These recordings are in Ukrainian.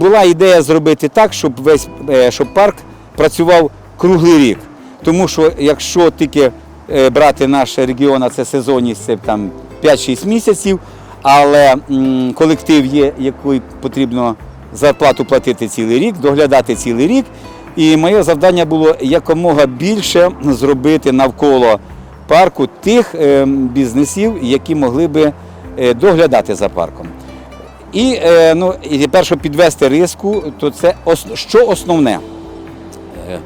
була ідея зробити так, щоб весь е, щоб парк працював круглий рік. Тому що якщо тільки е, брати наш регіон, а це сезонність, це там 5-6 місяців, але колектив є, який потрібно зарплату платити цілий рік, доглядати цілий рік. І моє завдання було якомога більше зробити навколо парку тих е, бізнесів, які могли би е, доглядати за парком. І, е, ну, і щоб підвести риску, то це що основне. Е,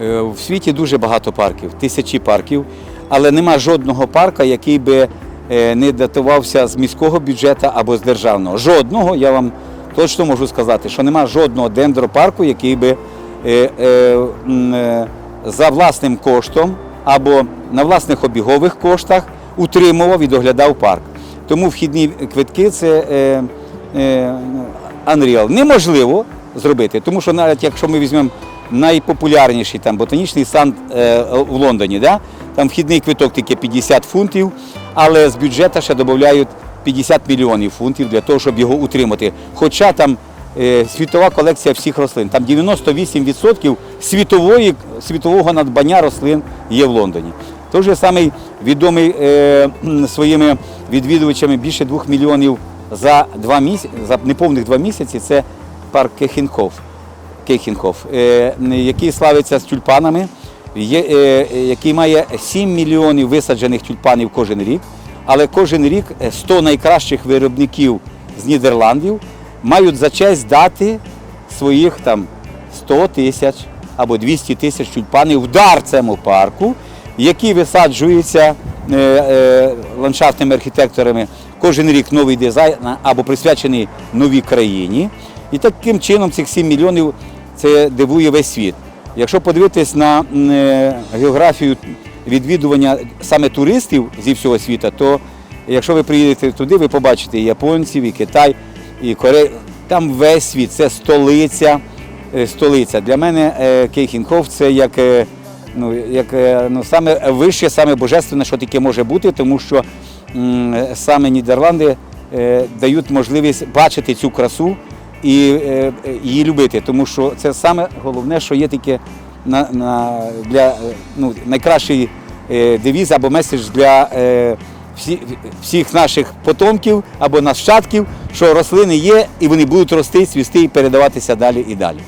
е, В світі дуже багато парків, тисячі парків, але нема жодного парка, який би не датувався з міського бюджету або з державного. Жодного, я вам точно можу сказати, що нема жодного дендропарку, який би за власним коштом або на власних обігових коштах утримував і доглядав парк. Тому вхідні квитки це Unreal. Неможливо зробити, тому що навіть якщо ми візьмемо найпопулярніший там ботанічний сад е, в Лондоні, да? там вхідний квиток тільки 50 фунтів, але з бюджету ще додають 50 мільйонів фунтів для того, щоб його утримати. Хоча там е, світова колекція всіх рослин, там 98% світової, світового надбання рослин є в Лондоні. Той же самий відомий е, своїми відвідувачами більше 2 мільйонів за два місяці, за неповних два місяці. Це парк Кехінхоф, Кехінхоф, е, який славиться з тюльпанами, є, е, який має 7 мільйонів висаджених тюльпанів кожен рік. Але кожен рік е, 100 найкращих виробників з Нідерландів мають за честь дати своїх там 100 тисяч або 200 тисяч тюльпанів в дар цьому парку, які висаджуються е, е, ландшафтними архітекторами кожен рік новий дизайн або присвячений новій країні. І таким чином цих 7 мільйонів це дивує весь світ. Якщо подивитись на е, географію відвідування саме туристів зі всього світу, то якщо ви приїдете туди, ви побачите і японців, і Китай, і Корею. Там весь світ, це столиця. столиця. Для мене Кейхінхоф це як, ну, як е, ну, саме вище, саме божественне, що таке може бути, тому що м, саме Нідерланди е, дають можливість бачити цю красу і е, її любити, тому що це саме головне, що є таке на, на, для е, ну, найкращий е, девіз або меседж для е, всі, всіх наших потомків або нащадків, що рослини є і вони будуть рости, цвісти і передаватися далі і далі.